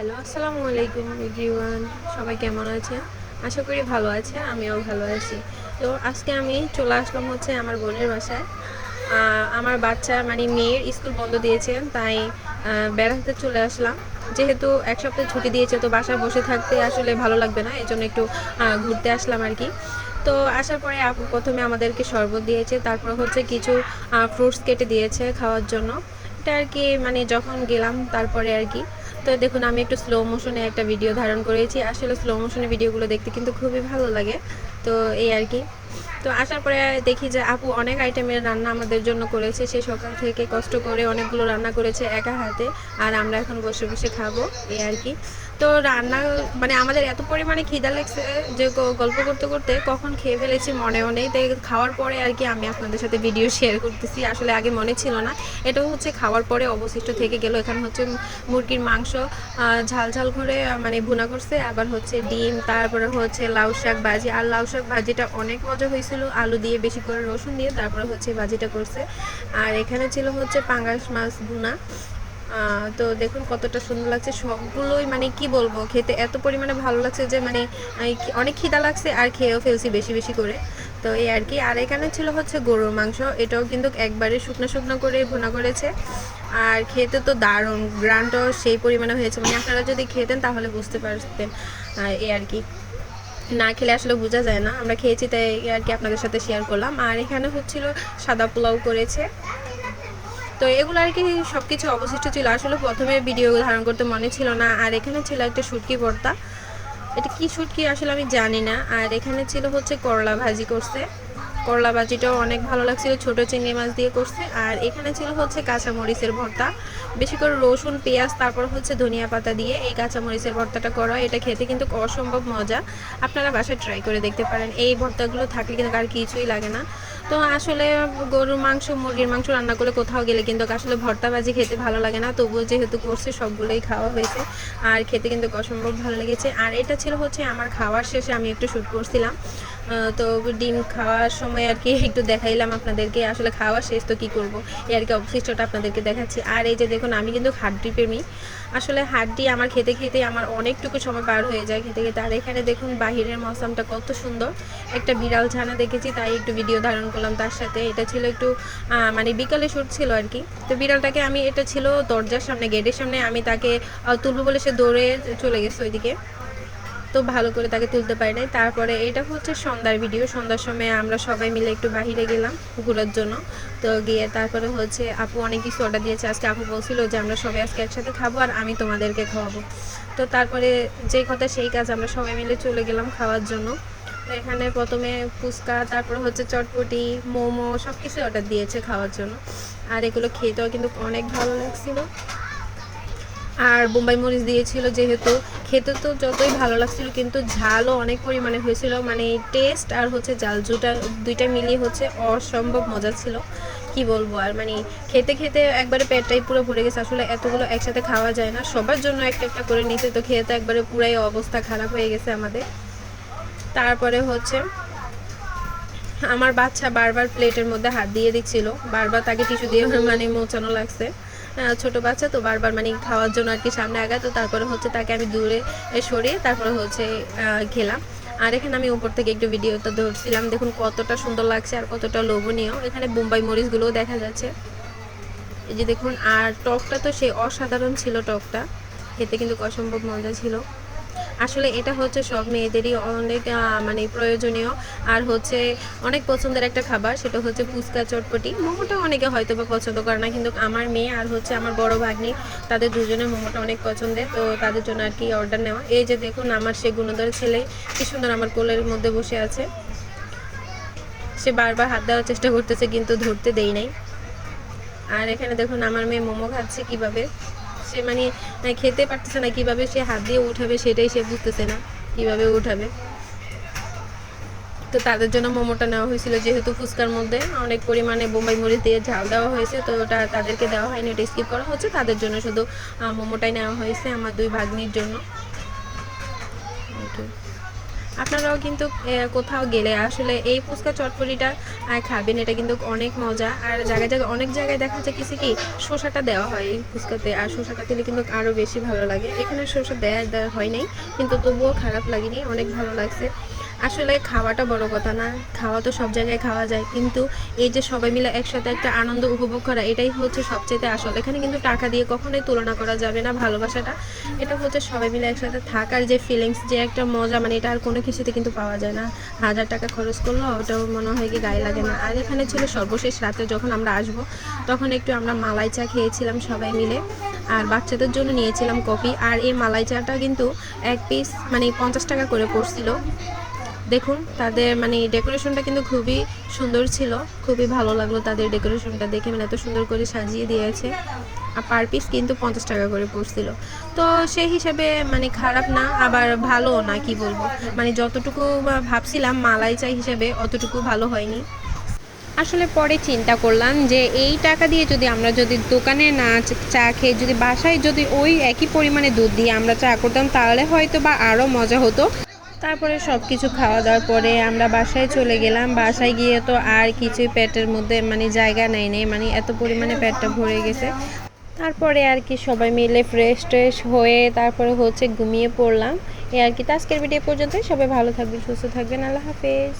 Hello, আসসালামু আলাইকুম everyone. সবাই কেমন আছে আশা করি ভালো আছে আমিও ভালো আছি। তো আজকে আমি চলে আসলাম হচ্ছে আমার বোনের বাসায়। আমার বাচ্চা মানে মেয়ের স্কুল বন্ধ দিয়েছেন তাই বেড়াতে চলে আসলাম। যেহেতু এক সপ্তাহ ছুটি দিয়েছে, তো বাসায় বসে থাকতে আসলে ভালো লাগবে না এই জন্য একটু ঘুরতে আসলাম আর কি। তো আসার পরে আপু প্রথমে আমাদেরকে শরবত দিয়েছে, তারপর হচ্ছে কিছু ফ্রুটস কেটে দিয়েছে খাওয়ার জন্য। এটা আর কি মানে যখন গেলাম, তারপরে আর কি। তো দেখুন, আমি একটু স্লো মোশনে একটা ভিডিও ধারণ করেছি। আসলে স্লো মোশনে ভিডিওগুলো দেখতে কিন্তু খুবই ভালো লাগে। তো এই আর কি। তো আসার পরে দেখি যে আপু অনেক আইটেমের রান্না আমাদের জন্য করেছে। সে সকাল থেকে কষ্ট করে অনেকগুলো রান্না করেছে একা হাতে। আর আমরা এখন বসে বসে খাব। এই আর কি। তো রান্না মানে আমাদের এত পরিমাণে খিদা লাগছে যে গল্প করতে করতে কখন খেয়ে ফেলেছি মনেও নেই। তাই খাওয়ার পরে আর কি আমি আপনাদের সাথে ভিডিও শেয়ার করতেছি। আসলে আগে মনে ছিল না। এটাও হচ্ছে খাওয়ার পরে অবশিষ্ট থেকে গেল। এখানে হচ্ছে মুরগির মাংস ঝাল ঝাল করে মানে ভুনা করছে। আবার হচ্ছে ডিম, তারপরে হচ্ছে লাউ শাক ভাজি। আর লাউ শাক ভাজিটা অনেক মজা হয়েছিল। আলু দিয়ে বেশি করে রসুন দিয়ে তারপরে হচ্ছে ভাজিটা করছে। আর এখানে ছিল হচ্ছে পাঙ্গাস মাছ ভুনা। তো দেখুন কতটা সুন্দর লাগছে। সবগুলোই মানে কি বলব, খেতে এত পরিমাণে ভালো লাগছে যে মানে অনেক খিদা লাগছে আর খেয়েও ফেলছি বেশি বেশি করে। তো এই আর কি। আর এখানে ছিল হচ্ছে গরুর মাংস। এটাও কিন্তু একবারে শুকনো শুকনো করে ভুনা করেছে। আর খেতে তো দারুণ। গ্রানটাও সেই পরিমাণে হয়েছে। মানে আপনারা যদি খেতেন তাহলে বুঝতে পারতেন এই আর কি। না খেলে আসলে বোঝা যায় না। আমরা খেয়েছি তাই আর কি আপনাদের সাথে শেয়ার করলাম। আর এখানে হচ্ছিল সাদা পোলাও করেছে। তো এগুলো আর কি সব কিছু অবশিষ্ট ছিল। আসলে প্রথমে ভিডিও ধারণ করতে মনে ছিল না। আর এখানে ছিল একটা সুটকি ভর্তা। এটা কি সুটকি আসলে আমি জানি না। আর এখানে ছিল হচ্ছে করলা ভাজি করছে। করলা ভাজিটাও অনেক ভালো লাগছিল, ছোট চিংড়ি মাছ দিয়ে করছে। আর এখানে ছিল হচ্ছে কাঁচা মরিচের ভর্তা। বেশি করে রসুন, পেঁয়াজ, তারপর হচ্ছে ধনিয়া পাতা দিয়ে এই কাঁচা মরিচের ভর্তাটা করা। এটা খেতে কিন্তু অসম্ভব মজা। আপনারা বাসায় ট্রাই করে দেখতে পারেন, এই ভর্তাগুলো থাকলে কিন্তু আর কিছুই লাগে না। তো আসলে গরুর মাংস, মুরগির মাংস রান্না করলে কোথাও গেলে কিন্তু আসলে ভর্তা ভাজি খেতে ভালো লাগে না। তবুও যেহেতু করছে, সবগুলোই খাওয়া হয়েছে। আর খেতে কিন্তু অসম্ভব ভালো লেগেছে। আর এটা ছিল হচ্ছে আমার খাওয়ার শেষে, আমি একটু শ্যুট করছিলাম। তো ডিম খাওয়ার সময় আর কি একটু দেখাইলাম আপনাদেরকে, আসলে খাওয়া শেষ, তো কী করব? এই আর কি অবশিষ্টটা আপনাদেরকে দেখাচ্ছি। আর এই যে দেখুন, আমি কিন্তু হাড্ডি প্রেমী। আসলে হাড্ডি আমার খেতে খেতে আমার অনেকটুকু সময় পার হয়ে যায় খেতে খেতে। আর এখানে দেখুন, বাহিরের মৌসামটা কত সুন্দর। একটা বিড়াল ছানা দেখেছি, তাই একটু ভিডিও ধারণ করলাম তার সাথে। এটা ছিল একটু মানে বিকালে শ্যুট ছিল আর কি। তো বিড়ালটাকে আমি, এটা ছিল দরজার সামনে, গেটের সামনে, আমি তাকে তুলবো বলে সে দৌড়ে চলে গেছে ওইদিকে। তো ভালো করে তাকে তুলতে পারি নাই। তারপরে এটা হচ্ছে সন্ধ্যার ভিডিও সন্ধ্যার সময় আমরা সবাই মিলে একটু বাহিরে গেলাম ঘোরার জন্য। তো গিয়ে তারপরে হচ্ছে আপু অনেক কিছু অর্ডার দিয়েছে। আজকে আপু বলছিল যে, আমরা সবাই আজকে একসাথে খাব আর আমি তোমাদেরকে খাওয়াবো। তো তারপরে যে কথা সেই কাজ আমরা সবাই মিলে চলে গেলাম খাওয়ার জন্য। এখানে প্রথমে ফুচকা, তারপর হচ্ছে চটপটি, মোমো সব কিছু অর্ডার দিয়েছে খাওয়ার জন্য। আর এগুলো খেতেও কিন্তু অনেক ভালো লাগছিল। আর বোম্বাই মরিচ দিয়েছিল যেহেতু, খেতে তো যতই ভালো লাগছিল, কিন্তু ঝালও অনেক পরিমাণে হয়েছিল। মানে টেস্ট আর হচ্ছে জাল জুটা দুইটা মিলিয়ে হচ্ছে অসম্ভব মজা ছিল। কি বলব আর মানে খেতে খেতে একবারে পেটটাই পুরো ভরে গেছে। আসলে এতগুলো একসাথে খাওয়া যায় না, সবার জন্য একটা একটা করে নিতে, তো খেয়ে তো একবারে পুরাই অবস্থা খারাপ হয়ে গেছে আমাদের। তারপরে হচ্ছে আমার বাচ্চা বারবার প্লেটের মধ্যে হাত দিয়ে দিচ্ছিল। বারবার তাকে টিস্যু দিয়ে মানে মোচানো লাগছে। ছোট বাচ্চা, তো বারবার মানে খাওয়ার জন্য আর কি সামনে আগা তো তারপরে হচ্ছে তাকে আমি দূরে সরিয়ে তারপরে হচ্ছে খেলাম আর এখানে আমি উপর থেকে একটু ভিডিওটা ধরছিলাম, দেখুন কতটা সুন্দর লাগছে আর কতটা লোভনীয়। এখানে বোম্বাই মরিচগুলোও দেখা যাচ্ছে। এই যে দেখুন, আর টকটা তো সেই অসাধারণ ছিল টকটা, খেতে কিন্তু অসম্ভব মজা ছিল। আসলে এটা হচ্ছে সব মেয়েদেরই অনেক মানে প্রয়োজনীয়। আর হচ্ছে অনেক পছন্দের একটা খাবার, সেটা হচ্ছে ফুচকা চটপটি। মোমোটা অনেকে হয়তো বা পছন্দ করে না, কিন্তু আমার মেয়ে আর হচ্ছে আমার বড় ভাগ্নি, তাদের দুজনের মোমোটা অনেক পছন্দের, তো তাদের জন্য আর কি অর্ডার নেওয়া। এই যে দেখুন আমার সে গুণধর ছেলে, কি সুন্দর আমার কোলের মধ্যে বসে আছে। সে বারবার হাত দেওয়ার চেষ্টা করতেছে, কিন্তু ধরতে দেই নাই। আর এখানে দেখুন আমার মেয়ে মোমো খাচ্ছে কীভাবে। সে মানে খেতে পারতেছে না, কীভাবে সে হাত দিয়ে উঠাবে সেটাই সে বুঝতেছে না, কীভাবে উঠাবে তো তাদের জন্য মোমোটা নেওয়া হয়েছিল, যেহেতু ফুচকার মধ্যে অনেক পরিমাণে বোম্বাই মরিচ দিয়ে ঝাল দেওয়া হয়েছে, তো ওটা তাদেরকে দেওয়া হয়নি, ওটা স্কিপ করা হচ্ছে তাদের জন্য শুধু মোমোটাই নেওয়া হয়েছে আমার দুই ভাগ্নির জন্য. আপনারাও কিন্তু কোথাও গেলে আসলে এই ফুচকা চটপটিটা খাবেন। এটা কিন্তু অনেক মজা। আর জায়গায় জায়গায়, অনেক জায়গায় দেখা যায় কিছু কি, শসাটা দেওয়া হয় এই ফুচকাতে। আর শসাটা দিলে কিন্তু আরও বেশি ভালো লাগে। এখানে শসা দেওয়া দেওয়া হয় নাই, কিন্তু তবুও খারাপ লাগেনি। অনেক ভালো লাগছে। আসলে খাওয়াটা বড় কথা না। খাওয়া তো সব জায়গায় খাওয়া যায়। কিন্তু এই যে সবাই মিলে একসাথে একটা আনন্দ উপভোগ করা, এটাই হচ্ছে সবচেয়ে আসল। এখানে কিন্তু টাকা দিয়ে কখনোই তুলনা করা যাবে না ভালোবাসাটা। এটা হচ্ছে সবাই মিলে একসাথে থাকার যে ফিলিংস যে একটা মজা মানে এটা আর কোনো কিছুতে কিন্তু পাওয়া যায় না। হাজার টাকা খরচ করল, ওটাও মনে হয় কি গায়ে লাগে না। আর এখানে ছিল সর্বশেষ রাতে যখন আমরা আসব, তখন একটু আমরা মালাই চা খেয়েছিলাম সবাই মিলে। আর বাচ্চাদের জন্য নিয়েছিলাম কফি। আর এই মালাই চাটা কিন্তু এক পিস মানে পঞ্চাশ টাকা করে পড়ছিল। দেখুন, তাদের মানে ডেকোরেশনটা কিন্তু খুবই সুন্দর ছিল। খুবই ভালো লাগল তাদের ডেকোরেশনটা দেখে। মানে এত সুন্দর করে সাজিয়ে দিয়েছে। আর পার পিস কিন্তু পঞ্চাশ টাকা করে পড়ছিল। তো সেই হিসাবে মানে খারাপ না, আবার ভালো না কি বলব? মানে যতটুকু ভাবছিলাম মালাই চাই হিসেবে অতটুকু ভালো হয়নি। আসলে পরে চিন্তা করলাম যে এই টাকা দিয়ে যদি আমরা যদি দোকানে না চা খেয়ে যদি বাসায় যদি ওই একই পরিমাণে দুধ দিয়ে আমরা চা করতাম, তাহলে হয়তো বা আরও মজা হতো। তারপরে সব কিছু খাওয়া দাওয়ার পরে আমরা বাসায় চলে গেলাম। বাসায় গিয়ে তো আর কিছুই পেটের মধ্যে মানে জায়গা নেই নেই মানে এত পরিমাণে পেটটা ভরে গেছে। তারপরে আর কি সবাই মিলে ফ্রেশ ট্রেশ হয়ে তারপরে হচ্ছে ঘুমিয়ে পড়লাম। এ আর কি, তো আজকের ভিডিও পর্যন্ত সবাই ভালো থাকবেন, সুস্থ থাকবেন। আল্লাহ হাফেজ।